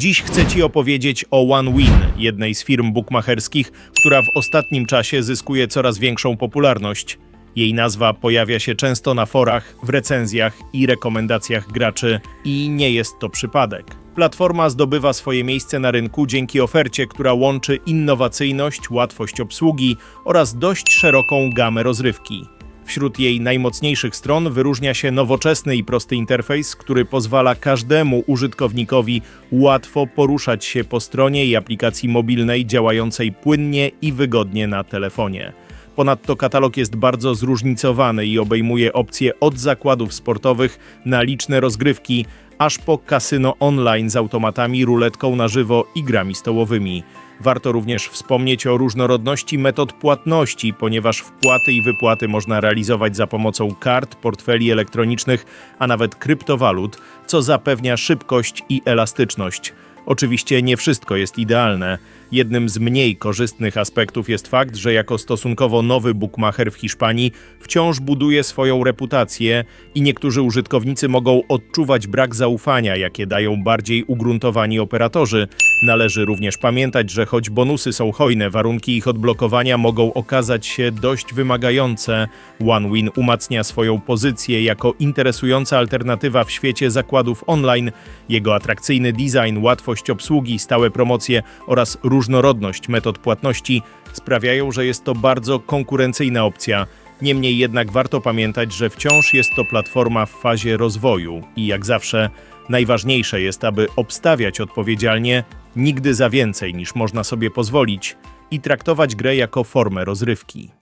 Dziś chcę Ci opowiedzieć o OneWin, jednej z firm bukmacherskich, która w ostatnim czasie zyskuje coraz większą popularność. Jej nazwa pojawia się często na forach, w recenzjach i rekomendacjach graczy i nie jest to przypadek. Platforma zdobywa swoje miejsce na rynku dzięki ofercie, która łączy innowacyjność, łatwość obsługi oraz dość szeroką gamę rozrywki. Wśród jej najmocniejszych stron wyróżnia się nowoczesny i prosty interfejs, który pozwala każdemu użytkownikowi łatwo poruszać się po stronie i aplikacji mobilnej działającej płynnie i wygodnie na telefonie. Ponadto katalog jest bardzo zróżnicowany i obejmuje opcje od zakładów sportowych na liczne rozgrywki, aż po kasyno online z automatami, ruletką na żywo i grami stołowymi. Warto również wspomnieć o różnorodności metod płatności, ponieważ wpłaty i wypłaty można realizować za pomocą kart, portfeli elektronicznych, a nawet kryptowalut, co zapewnia szybkość i elastyczność. Oczywiście nie wszystko jest idealne. Jednym z mniej korzystnych aspektów jest fakt, że jako stosunkowo nowy bookmacher w Hiszpanii wciąż buduje swoją reputację i niektórzy użytkownicy mogą odczuwać brak zaufania, jakie dają bardziej ugruntowani operatorzy. Należy również pamiętać, że choć bonusy są hojne, warunki ich odblokowania mogą okazać się dość wymagające. OneWin umacnia swoją pozycję jako interesująca alternatywa w świecie zakładów online. Jego atrakcyjny design, łatwość obsługi, stałe promocje oraz różnorodność metod płatności sprawiają, że jest to bardzo konkurencyjna opcja. Niemniej jednak warto pamiętać, że wciąż jest to platforma w fazie rozwoju i jak zawsze najważniejsze jest, aby obstawiać odpowiedzialnie, nigdy za więcej niż można sobie pozwolić i traktować grę jako formę rozrywki.